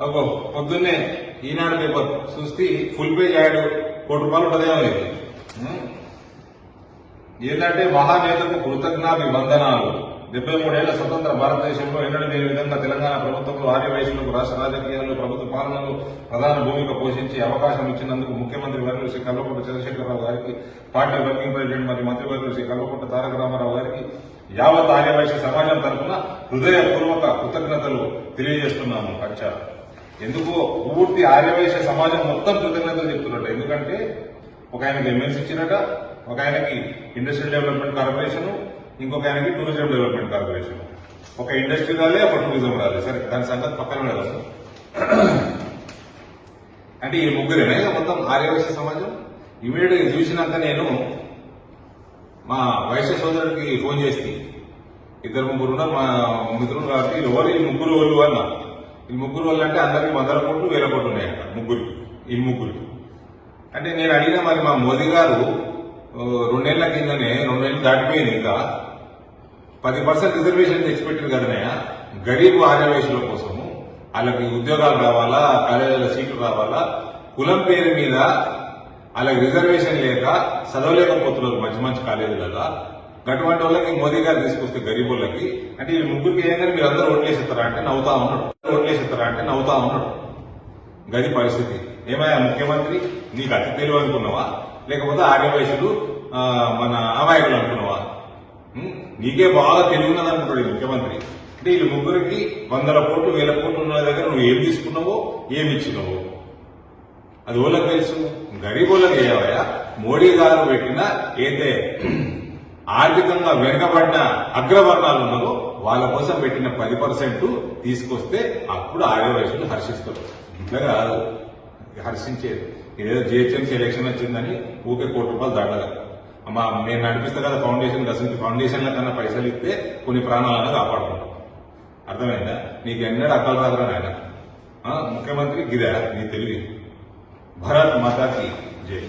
అబ్బో పొద్దున్నే ఈనాడు పేపర్ చూస్తే ఫుల్ పేజ్ యాడ్ కోటి రూపాయలు ఉంటుందేమో లేదు ఏంటంటే మహానేతకు కృతజ్ఞాభివందనాలు డెబ్బై మూడేళ్ళ స్వతంత్ర భారతదేశంలో ఎన్నడూ లేని విధంగా తెలంగాణ ప్రభుత్వంలో ఆర్యవైశ్యులకు రాష్ట్ర రాజకీయాల్లో ప్రభుత్వ పాలనలో ప్రధాన భూమిక పోషించి అవకాశం ఇచ్చినందుకు ముఖ్యమంత్రి వర్యులు శ్రీ కల్వకుంట్ల చంద్రశేఖరరావు గారికి పార్టీ వర్కింగ్ ప్రెసిడెంట్ మరియు మంత్రివర్యులు శ్రీ కల్వకుంట తారక రామారావు గారికి యావత్ ఆర్యవైశ్య సమాజం తరఫున హృదయపూర్వక కృతజ్ఞతలు తెలియజేస్తున్నాము కక్ష ఎందుకు పూర్తి ఆర్యవైశ్య సమాజం మొత్తం కృతజ్ఞతలు చెప్తున్నట్టు. ఎందుకంటే ఒక ఆయనకి ఎమ్మెల్సీ ఇచ్చినట ఒక ఆయనకి ఇండస్ట్రియల్ డెవలప్మెంట్ కార్పొరేషన్ ఇంకొక ఆయనకి టూరిజం డెవలప్మెంట్ కార్పొరేషన్ ఒక ఇండస్ట్రీ రాలే ఒక టూరిజం రాలే. సరే దాని సంగతి పక్కన పెడదాం. అంటే ఈ ముగ్గురేనా ఇక మొత్తం ఆర్యవైశ్య సమాజం? ఇమీడియట్గా చూసినాక నేను మా వైశ్య సోదరుడికి ఫోన్ చేసి ఇద్దరు ముగ్గురు మా మిత్రులు కాబట్టి ఎవరు ఈ ముగ్గురు వాళ్ళు అన్న. ఈ ముగ్గురు వల్ల అంటే అందరికి వందల కోట్లు వేల కోట్లు ఉన్నాయంట ముగ్గురికి. ఈ ముగ్గురికి. అంటే నేను అడిగిన మరి మా మోదీ గారు రెండేళ్ళ కిందనే రెండేళ్ళు దాటిపోయింది ఇంకా. పది పర్సెంట్ రిజర్వేషన్ తెచ్చిపెట్టారు కదనయ్య గరీబ్ ఆర్యవేశుల కోసము. వాళ్ళకి ఉద్యోగాలు రావాలా కాలేజీల సీట్లు రావాలా? కులం పేరు మీద వాళ్ళకి రిజర్వేషన్ లేక చదవలేకపోతున్నారు మంచి మంచి కాలేజీలలో. అటువంటి వాళ్ళకి మోదీ గారు తీసుకొస్తే గరీబులకి అంటే ఈ ముగ్గురికి ఏంటంటే మీరు అందరూ ఓట్లేసిస్తారా అంటే నవ్వుతా ఉన్నాడు. ఓట్లేసిస్తారా అంటే నవ్వుతా ఉన్నాడు. గది పరిస్థితి. ఏమయ్యా ముఖ్యమంత్రి నీకు అతి తెలివి అనుకున్నావా? లేకపోతే ఆర్యవయసులు మన అమాయకులు అనుకున్నావా? నీకే బాగా తెలివి ఉన్నది అనుకుంటాడు ఈ ముఖ్యమంత్రి. అంటే వీళ్ళు ముగ్గురికి వందల కోట్లు వేల కోట్లు ఉన్న దగ్గర నువ్వు ఏం తీసుకున్నావో ఏమి ఇచ్చినావో? అది ఓళ్ళకి తెలుసు? గరీబులకు ఏవయ్యా మోడీ గారు పెట్టిన ఏదైతే ఆర్థికంగా వెనుకబడిన అగ్రవర్ణాలు ఉన్నదో వాళ్ళ కోసం పెట్టిన పది పర్సెంట్ తీసుకొస్తే అప్పుడు ఆర్యవైశ్యులు హర్షిస్తారు ఇట్లా కాదు. హర్షించేది. ఏదో జిహెచ్ఎంసీ ఎలక్షన్ వచ్చిందని ఊకే కోటి రూపాయలు దాటగా అమ్మా నేను నడిపిస్తా కదా ఫౌండేషన్ అసలు ఫౌండేషన్ల కన్నా పైసలు ఇస్తే కొన్ని ప్రాణాలను కాపాడుకుంటాం. అర్థమైందా? నీకు ఎన్నడూ అక్కలు రాదురా నాయన? ముఖ్యమంత్రి గిరా నీ తెలివి. భరత్ మాతాకి జై.